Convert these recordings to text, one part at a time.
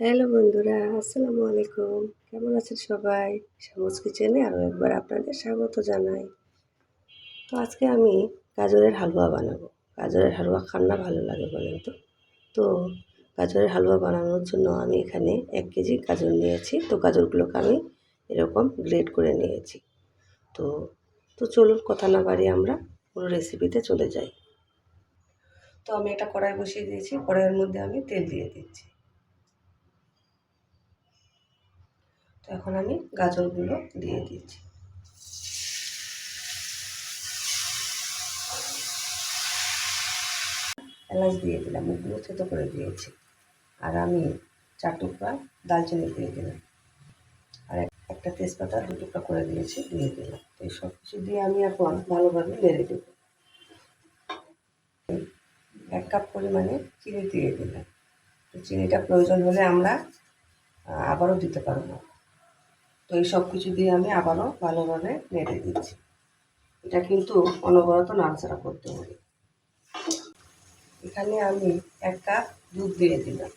Hello বন্ধুরা, আসসালামু আলাইকুম। কেমন আছেন সবাই? সামুজ কিচেনে আরও একবার আপনাদের স্বাগত জানাই। তো আজকে আমি গাজরের হালুয়া বানাবো। গাজরের হালুয়া খান না ভালো লাগে বলেন তো। তো গাজরের হালুয়া বানানোর জন্য আমি এখানে এক কেজি গাজর নিয়েছি। তো গাজরগুলোকে আমি এরকম গ্রেড করে নিয়েছি। তো তো চলুন কথা না বাড়ি আমরা পুরো রেসিপিতে চলে যাই। তো আমি একটা কড়াই বসিয়ে দিয়েছি। কড়াইয়ের মধ্যে আমি তেল দিয়ে দিচ্ছি। তো এখন আমি গাজরগুলো দিয়ে দিচ্ছি। এলাচ দিয়ে দিলাম মুখগুলো থেতো করে দিয়েছি। আর আমি চার টুকরা দালচিনি দিয়ে দিলাম। আর একটা তেজপাতা দু টুকরা করে দিয়েছি, দিয়ে দিলাম। এই সব কিছু দিয়ে আমি এখন ভালোভাবে নেড়ে দেব। এক কাপ পরিমাণে চিনি দিয়ে দিলাম। চিনিটা প্রয়োজন হলে আমরা আবারও দিতে পারব। তো এই সব কিছু দিয়ে আমি আবারও ভালোভাবে নেড়ে দিচ্ছি। এটা কিন্তু অনবরত নাড়াচাড়া করতে হবে। এখানে আমি এক কাপ দুধ দিয়ে দিলাম।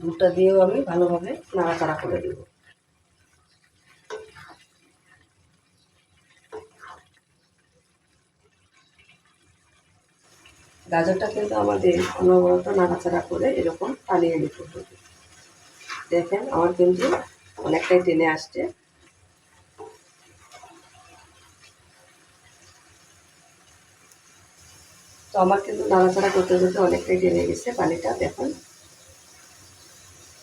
দুধটা দিয়েও আমি ভালোভাবে নাড়াচাড়া করে দেব। গাজরটা কিন্তু আমাদের অনবরত নাড়াচাড়া করে এরকম টানিয়ে নিতে হবে। দেখেন, আমার কিন্তু অনেকটাই টেনে আসছে। তো আমার কিন্তু নাড়াচাড়া করতে করতে অনেকটাই টেনে গেছে পানিটা, দেখুন।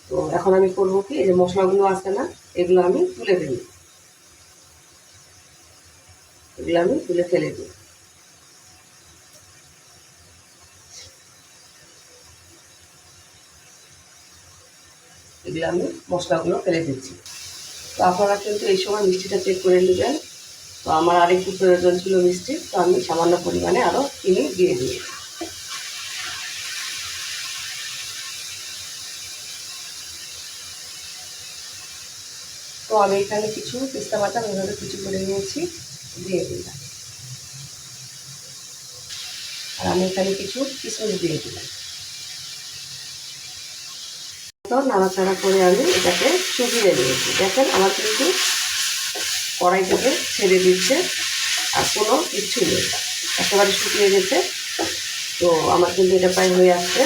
তো এখন আমি করব কি, এই যে মশলাগুলো আছে না, এগুলো আমি তুলে ফেলি। এগুলো আমি তুলে ফেলে দিই। এগুলো আমি মশলাগুলো ফেলে দিচ্ছি। তো আপনারা কিন্তু এই সময় মিষ্টিটা চেক করে নেবেন। তো আমার আরেকটু প্রয়োজন ছিল মিষ্টি, তো আমি সামান্য পরিমাণে আরও চিনি দিয়ে দিই। তো আমি এখানে কিছু পেস্তা বাদাম এভাবে কিছু করে নিয়েছি, দিয়ে দিলাম। আর আমি এখানে কিছু কিশমিশ দিয়ে দিলাম। তো নাড়াচাড়া করে আমি এটাকে শুকিয়ে দিয়েছি দেখেন আমার কিন্তু কড়াই থেকে ছেড়ে দিচ্ছে আর কোনো কিচ্ছু নেই। একেবারে শুকিয়ে গেছে। তো আমার কিন্তু এটা প্রায় হয়ে আসছে।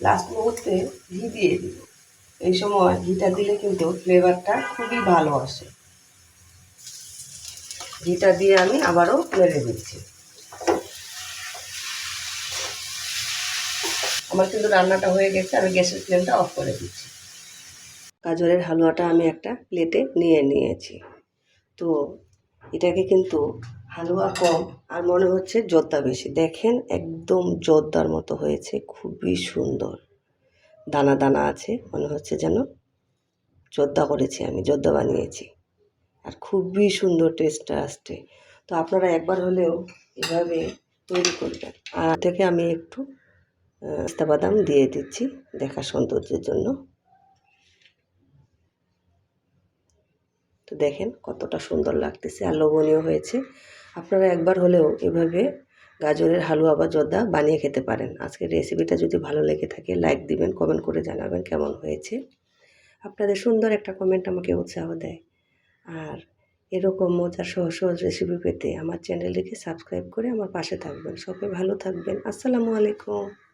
লাস্ট মুহূর্তে ঘি দিয়ে দিব। এই সময় ঘিটা দিলে কিন্তু ফ্লেভারটা খুবই ভালো আসে। ঘিটা দিয়ে আমি আবারও মেরে দিচ্ছি। আমার কিন্তু রান্নাটা হয়ে গেছে, আমি গ্যাসের ফ্লেমটা অফ করে দিচ্ছি। গাজরের হালুয়াটা আমি একটা প্লেটে নিয়ে নিয়েছি। তো এটাকে কিন্তু হালুয়া কম আর মনে হচ্ছে জোদ্দা বেশি। দেখেন একদম জোদ্দার মতো হয়েছে, খুবই সুন্দর। দানা দানা আছে, মনে হচ্ছে যেন জোদ্দা করেছি আমি জোদ্দা বানিয়েছি। আর খুবই সুন্দর টেস্টটা আসছে। তো আপনারা একবার হলেও এভাবে তৈরি করবেন। আর থেকে আমি একটু পেস্তা বাদাম দিয়ে দিচ্ছি দেখা সৌন্দর্যের জন্য। তো দেখেন কতটা সুন্দর লাগতেছে আর লোভনীয় হয়েছে। আপনারা একবার হলেও এভাবে গাজরের হালুয়া বা জর্দা বানিয়ে খেতে পারেন। আজকের রেসিপিটা যদি ভালো লেগে থাকে লাইক দিবেন কমেন্ট করে জানাবেন কেমন হয়েছে। আপনাদের সুন্দর একটা কমেন্ট আমাকে উৎসাহ দেয়। আর এরকম মজার সহজ সহজ রেসিপি পেতে আমার চ্যানেলটিকে সাবস্ক্রাইব করে আমার পাশে থাকবেন। সবাই ভালো থাকবেন। আসসালামু আলাইকুম।